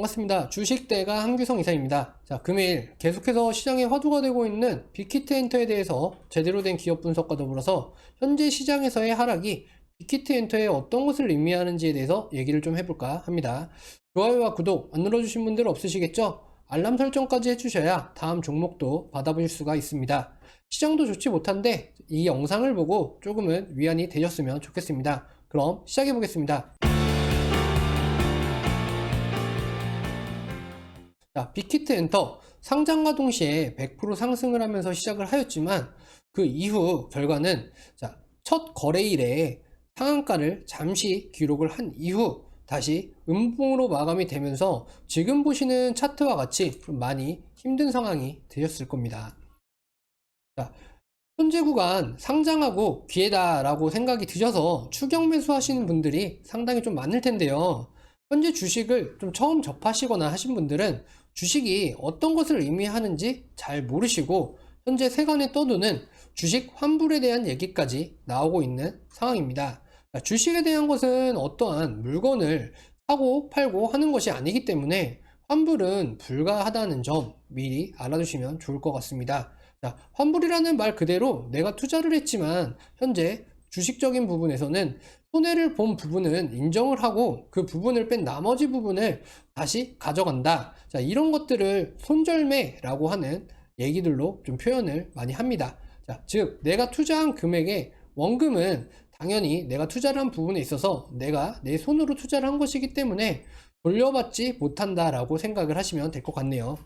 반갑습니다. 주식대가 한규성 이사입니다. 자, 금일 계속해서 시장에 화두가 되고 있는 빅히트 엔터에 대해서 제대로 된 기업 분석과 더불어서 현재 시장에서의 하락이 빅히트 엔터에 어떤 것을 의미하는지에 대해서 얘기를 좀 해볼까 합니다. 좋아요와 구독 안 눌러주신 분들 없으시겠죠? 알람 설정까지 해주셔야 다음 종목도 받아보실 수가 있습니다. 시장도 좋지 못한데 이 영상을 보고 조금은 위안이 되셨으면 좋겠습니다. 그럼 시작해 보겠습니다. 자, 빅히트 엔터 상장과 동시에 100% 상승을 하면서 시작을 하였지만 그 이후 결과는 자, 첫 거래일에 상한가를 잠시 기록을 한 이후 다시 음봉으로 마감이 되면서 지금 보시는 차트와 같이 좀 많이 힘든 상황이 되셨을 겁니다. 자, 현재 구간 상장하고 기회다 라고 생각이 드셔서 추격 매수 하시는 분들이 상당히 좀 많을 텐데요. 현재 주식을 좀 처음 접하시거나 하신 분들은 주식이 어떤 것을 의미하는지 잘 모르시고 현재 세간에 떠도는 주식 환불에 대한 얘기까지 나오고 있는 상황입니다. 주식에 대한 것은 어떠한 물건을 사고 팔고 하는 것이 아니기 때문에 환불은 불가하다는 점 미리 알아두시면 좋을 것 같습니다. 자, 환불이라는 말 그대로 내가 투자를 했지만 현재 주식적인 부분에서는 손해를 본 부분은 인정을 하고 그 부분을 뺀 나머지 부분을 다시 가져간다. 자, 이런 것들을 손절매라고 하는 얘기들로 좀 표현을 많이 합니다. 자, 즉, 내가 투자한 금액의 원금은 당연히 내가 투자를 한 부분에 있어서 내가 내 손으로 투자를 한 것이기 때문에 돌려받지 못한다라고 생각을 하시면 될 것 같네요.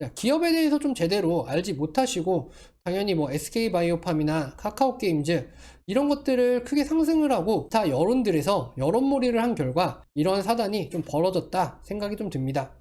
자, 기업에 대해서 좀 제대로 알지 못하시고 당연히 뭐 SK바이오팜이나 카카오게임즈 이런 것들을 크게 상승을 하고 다 여론들에서 여론몰이를 한 결과 이런 사단이 좀 벌어졌다 생각이 좀 듭니다.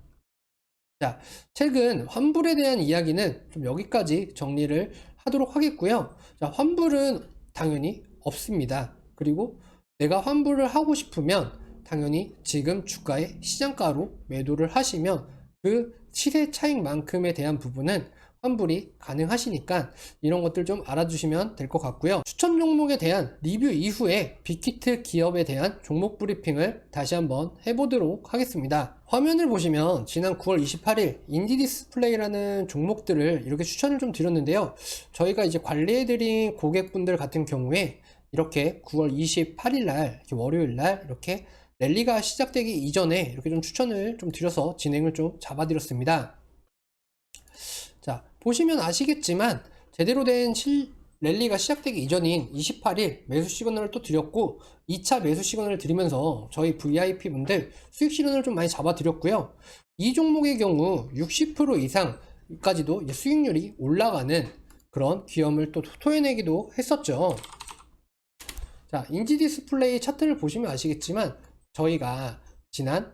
자, 최근 환불에 대한 이야기는 좀 여기까지 정리를 하도록 하겠고요. 자, 환불은 당연히 없습니다. 그리고 내가 환불을 하고 싶으면 당연히 지금 주가의 시장가로 매도를 하시면 그 시세 차익만큼에 대한 부분은 환불이 가능하시니까 이런 것들 좀 알아주시면 될 것 같고요. 추천 종목에 대한 리뷰 이후에 빅히트 기업에 대한 종목 브리핑을 다시 한번 해보도록 하겠습니다. 화면을 보시면 지난 9월 28일 인디 디스플레이라는 종목들을 이렇게 추천을 좀 드렸는데요. 저희가 이제 관리해드린 고객분들 같은 경우에 이렇게 9월 28일 날 월요일 날 이렇게 랠리가 시작되기 이전에 이렇게 좀 추천을 좀 드려서 진행을 좀 잡아드렸습니다. 자, 보시면 아시겠지만 제대로 된 실, 랠리가 시작되기 이전인 28일 매수 시그널을 또 드렸고 2차 매수 시그널을 드리면서 저희 VIP 분들 수익 실현을 좀 많이 잡아드렸고요. 이 종목의 경우 60% 이상까지도 수익률이 올라가는 그런 기염을 또 토해내기도 했었죠. 자, 인지 디스플레이 차트를 보시면 아시겠지만 저희가 지난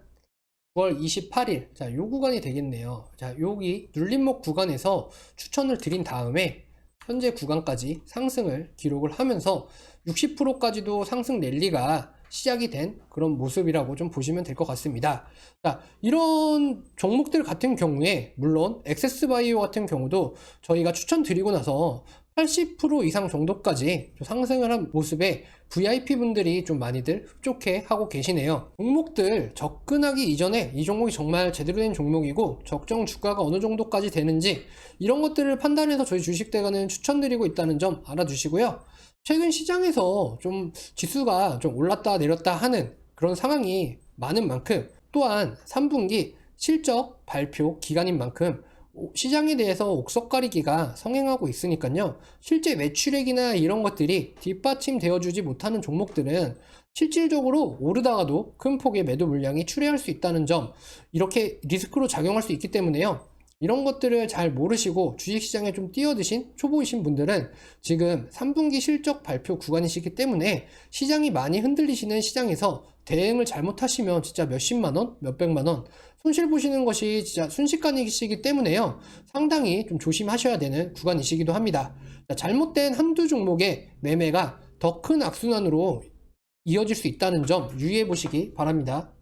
9월 28일 자, 요 구간이 되겠네요. 자, 여기 눌림목 구간에서 추천을 드린 다음에 현재 구간까지 상승을 기록을 하면서 60%까지도 상승 랠리가 시작이 된 그런 모습이라고 좀 보시면 될 것 같습니다. 자, 이런 종목들 같은 경우에 물론 엑세스바이오 같은 경우도 저희가 추천드리고 나서 80% 이상 정도까지 상승을 한 모습에 VIP 분들이 좀 많이들 흡족해 하고 계시네요. 종목들 접근하기 이전에 이 종목이 정말 제대로 된 종목이고 적정 주가가 어느 정도까지 되는지 이런 것들을 판단해서 저희 주식대가는 추천드리고 있다는 점 알아두시고요. 최근 시장에서 좀 지수가 좀 올랐다 내렸다 하는 그런 상황이 많은 만큼 또한 3분기 실적 발표 기간인 만큼 시장에 대해서 옥석 가리기가 성행하고 있으니까요. 실제 매출액이나 이런 것들이 뒷받침되어 주지 못하는 종목들은 실질적으로 오르다가도 큰 폭의 매도 물량이 출회할 수 있다는 점, 이렇게 리스크로 작용할 수 있기 때문에요. 이런 것들을 잘 모르시고 주식시장에 좀 뛰어드신 초보이신 분들은 지금 3분기 실적 발표 구간이시기 때문에 시장이 많이 흔들리시는 시장에서 대응을 잘못하시면 진짜 몇십만원, 몇백만원 손실 보시는 것이 진짜 순식간이시기 때문에요. 상당히 좀 조심하셔야 되는 구간이시기도 합니다. 잘못된 한두 종목의 매매가 더 큰 악순환으로 이어질 수 있다는 점 유의해 보시기 바랍니다.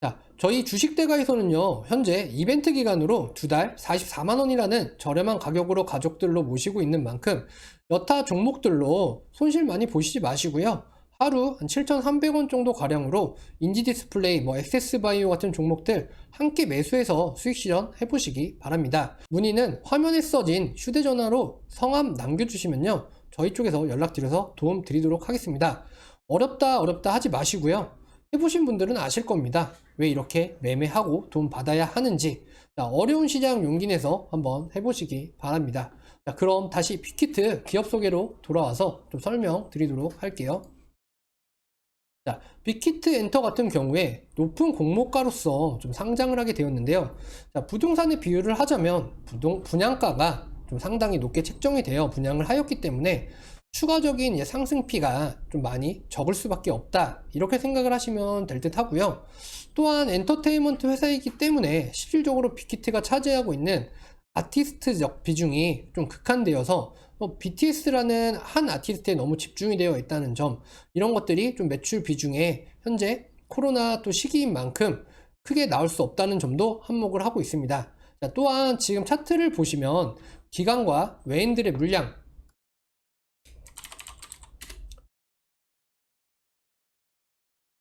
자, 저희 주식대가에서는요, 현재 이벤트 기간으로 두 달 44만원이라는 저렴한 가격으로 가족들로 모시고 있는 만큼 여타 종목들로 손실 많이 보시지 마시고요. 하루 한 7,300원 정도 가량으로 인지 디스플레이, 뭐 액세스 바이오 같은 종목들 함께 매수해서 수익 실현 해보시기 바랍니다. 문의는 화면에 써진 휴대전화로 성함 남겨주시면요. 저희 쪽에서 연락드려서 도움 드리도록 하겠습니다. 어렵다 어렵다 하지 마시고요. 해보신 분들은 아실 겁니다. 왜 이렇게 매매하고 돈 받아야 하는지 자, 어려운 시장 용기 내서 한번 해보시기 바랍니다. 자, 그럼 다시 빅히트 기업 소개로 돌아와서 좀 설명드리도록 할게요. 자, 빅히트 엔터 같은 경우에 높은 공모가로서 좀 상장을 하게 되었는데요. 자, 부동산의 비율을 하자면 부동, 분양가가 좀 상당히 높게 책정이 되어 분양을 하였기 때문에 추가적인 상승피가 좀 많이 적을 수밖에 없다. 이렇게 생각을 하시면 될 듯 하고요. 또한 엔터테인먼트 회사이기 때문에 실질적으로 빅히트가 차지하고 있는 아티스트적 비중이 좀 극한되어서 뭐 BTS라는 한 아티스트에 너무 집중이 되어 있다는 점 이런 것들이 좀 매출 비중에 현재 코로나 또 시기인 만큼 크게 나올 수 없다는 점도 한몫을 하고 있습니다. 자, 또한 지금 차트를 보시면 기관과 외인들의 물량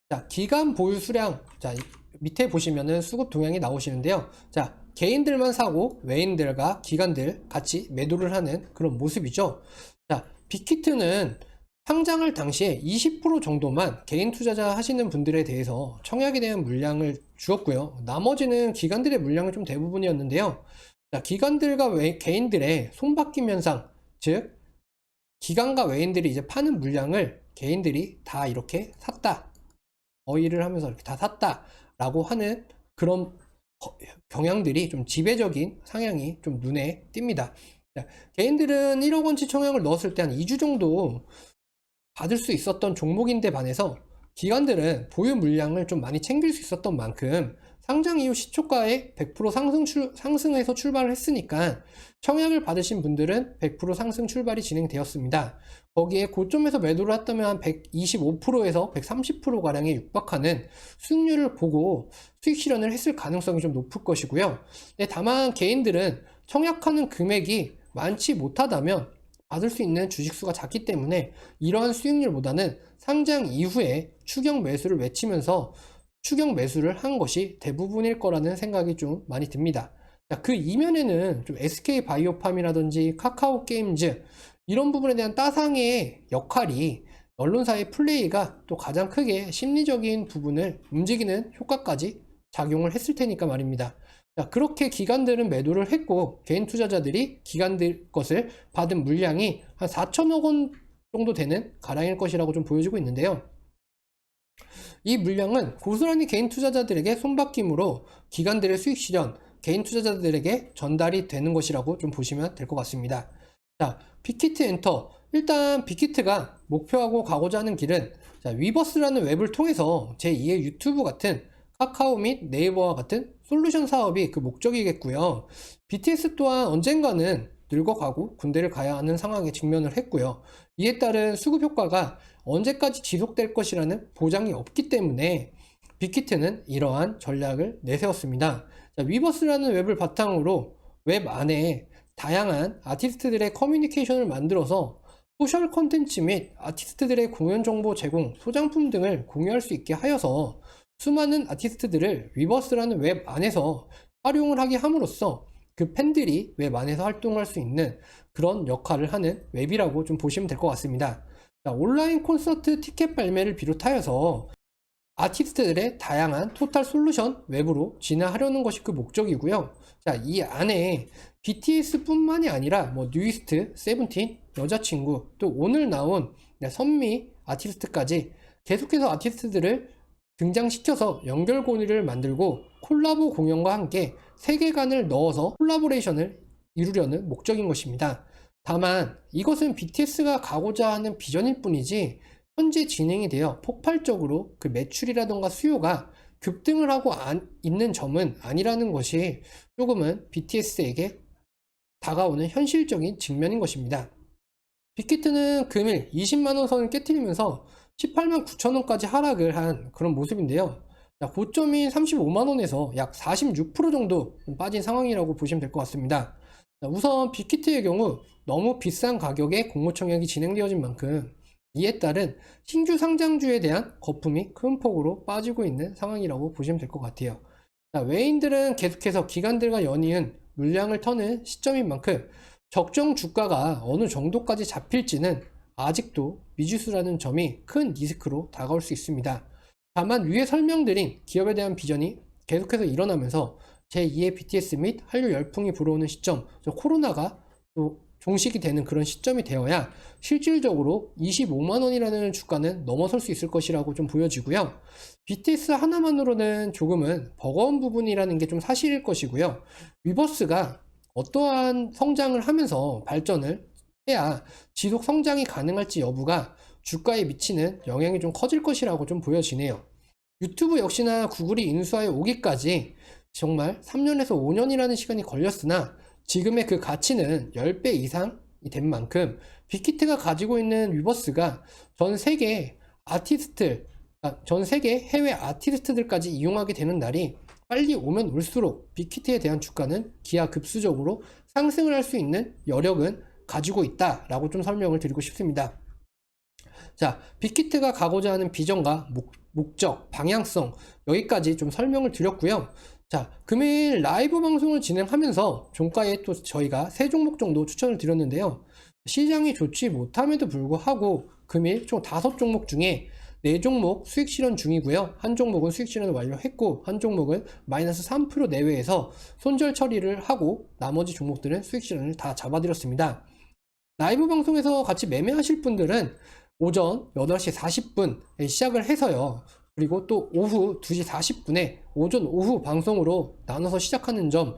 자, 기간 보유 수량. 자, 이- 밑에 보시면은 수급 동향이 나오시는데요. 자, 개인들만 사고 외인들과 기관들 같이 매도를 하는 그런 모습이죠. 자, 빅히트는 상장을 당시에 20% 정도만 개인 투자자 하시는 분들에 대해서 청약에 대한 물량을 주었고요. 나머지는 기관들의 물량이 좀 대부분이었는데요. 자, 기관들과 외, 개인들의 손바뀜 현상, 즉, 기관과 외인들이 이제 파는 물량을 개인들이 다 이렇게 샀다. 어의를 하면서 이렇게 다 샀다 라고 하는 그런 거- 경향들이 좀 지배적인 상향이 좀 눈에 띕니다. 자, 개인들은 1억 원치 청약을 넣었을 때 한 2주 정도 받을 수 있었던 종목인데 반해서 기관들은 보유 물량을 좀 많이 챙길 수 있었던 만큼 상장 이후 시초가에 100% 상승 출, 상승해서 출발을 했으니까 청약을 받으신 분들은 100% 상승 출발이 진행되었습니다. 거기에 고점에서 매도를 했다면 한 125%에서 130%가량에 육박하는 수익률을 보고 수익 실현을 했을 가능성이 좀 높을 것이고요. 네, 다만 개인들은 청약하는 금액이 많지 못하다면 받을 수 있는 주식수가 작기 때문에 이러한 수익률보다는 상장 이후에 추경 매수를 외치면서 추경 매수를 한 것이 대부분일 거라는 생각이 좀 많이 듭니다. 자, 그 이면에는 좀 SK 바이오팜이라든지 카카오 게임즈 이런 부분에 대한 따상의 역할이 언론사의 플레이가 또 가장 크게 심리적인 부분을 움직이는 효과까지 작용을 했을 테니까 말입니다. 자, 그렇게 기관들은 매도를 했고 개인 투자자들이 기관들 것을 받은 물량이 한 4천억 원 정도 되는 가량일 것이라고 좀 보여지고 있는데요. 이 물량은 고스란히 개인 투자자들에게 손바뀜으로 기관들의 수익 실현, 개인 투자자들에게 전달이 되는 것이라고 좀 보시면 될 것 같습니다. 자, 빅히트 엔터. 일단 빅히트가 목표하고 가고자 하는 길은 자, 위버스라는 웹을 통해서 제2의 유튜브 같은 카카오 및 네이버와 같은 솔루션 사업이 그 목적이겠고요. BTS 또한 언젠가는 늙어가고 군대를 가야 하는 상황에 직면을 했고요. 이에 따른 수급 효과가 언제까지 지속될 것이라는 보장이 없기 때문에 빅히트는 이러한 전략을 내세웠습니다. 자, 위버스라는 웹을 바탕으로 웹 안에 다양한 아티스트들의 커뮤니케이션을 만들어서 소셜 콘텐츠 및 아티스트들의 공연 정보 제공, 소장품 등을 공유할 수 있게 하여서 수많은 아티스트들을 위버스라는 웹 안에서 활용을 하게 함으로써 그 팬들이 웹 안에서 활동할 수 있는 그런 역할을 하는 웹이라고 좀 보시면 될 것 같습니다. 자, 온라인 콘서트 티켓 발매를 비롯하여서 아티스트들의 다양한 토탈 솔루션 웹으로 진화하려는 것이 그 목적이고요. 자, 이 안에 BTS뿐만이 아니라 뭐 뉴이스트, 세븐틴, 여자친구, 또 오늘 나온 네, 선미 아티스트까지 계속해서 아티스트들을 등장시켜서 연결 고리를 만들고 콜라보 공연과 함께 세계관을 넣어서 콜라보레이션을 이루려는 목적인 것입니다. 다만 이것은 BTS가 가고자 하는 비전일 뿐이지 현재 진행이 되어 폭발적으로 그 매출이라던가 수요가 급등을 하고 안- 있는 점은 아니라는 것이 조금은 BTS에게 다가오는 현실적인 측면인 것입니다. 빅히트는 금일 20만원 선을 깨뜨리면서 18만 9천원까지 하락을 한 그런 모습인데요. 자, 고점인 35만원에서 약 46% 정도 빠진 상황이라고 보시면 될 것 같습니다. 자, 우선 빅히트의 경우 너무 비싼 가격에 공모 청약이 진행되어진 만큼 이에 따른 신규 상장주에 대한 거품이 큰 폭으로 빠지고 있는 상황이라고 보시면 될 것 같아요. 자, 외인들은 계속해서 기관들과 연이은 물량을 터는 시점인 만큼 적정 주가가 어느 정도까지 잡힐지는 아직도 미지수라는 점이 큰 리스크로 다가올 수 있습니다. 다만 위에 설명드린 기업에 대한 비전이 계속해서 일어나면서 제2의 BTS 및 한류 열풍이 불어오는 시점, 저 코로나가 또 종식이 되는 그런 시점이 되어야 실질적으로 25만 원이라는 주가는 넘어설 수 있을 것이라고 좀 보여지고요. BTS 하나만으로는 조금은 버거운 부분이라는 게 좀 사실일 것이고요. 위버스가 어떠한 성장을 하면서 발전을 해야 지속 성장이 가능할지 여부가 주가에 미치는 영향이 좀 커질 것이라고 좀 보여지네요. 유튜브 역시나 구글이 인수하여 오기까지 정말 3년에서 5년이라는 시간이 걸렸으나 지금의 그 가치는 10배 이상이 된 만큼 빅히트가 가지고 있는 위버스가 전 세계 아티스트, 아, 전 세계 해외 아티스트들까지 이용하게 되는 날이 빨리 오면 올수록 빅히트에 대한 주가는 기하급수적으로 상승을 할 수 있는 여력은 가지고 있다라고 좀 설명을 드리고 싶습니다. 자, 빅히트가 가고자 하는 비전과 목, 목적, 방향성 여기까지 좀 설명을 드렸고요. 자, 금일 라이브 방송을 진행하면서 종가에 또 저희가 세 종목 정도 추천을 드렸는데요. 시장이 좋지 못함에도 불구하고 금일 총 다섯 종목 중에 네 종목 수익 실현 중이고요. 한 종목은 수익 실현을 완료했고 한 종목은 마이너스 3% 내외에서 손절 처리를 하고 나머지 종목들은 수익 실현을 다 잡아드렸습니다. 라이브 방송에서 같이 매매하실 분들은 오전 8시 40분에 시작을 해서요. 그리고 또 오후 2시 40분에 오전 오후 방송으로 나눠서 시작하는 점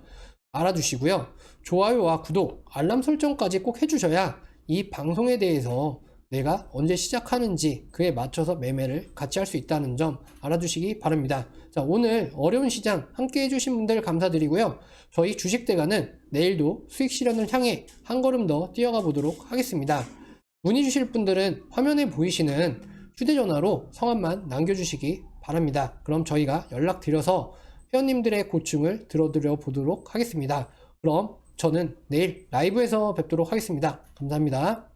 알아두시고요. 좋아요와 구독, 알람 설정까지 꼭 해주셔야 이 방송에 대해서 내가 언제 시작하는지 그에 맞춰서 매매를 같이 할 수 있다는 점 알아두시기 바랍니다. 자, 오늘 어려운 시장 함께 해주신 분들 감사드리고요. 저희 주식대가는 내일도 수익 실현을 향해 한 걸음 더 뛰어가 보도록 하겠습니다. 문의 주실 분들은 화면에 보이시는 휴대전화로 성함만 남겨주시기 바랍니다. 그럼 저희가 연락드려서 회원님들의 고충을 들어드려 보도록 하겠습니다. 그럼 저는 내일 라이브에서 뵙도록 하겠습니다. 감사합니다.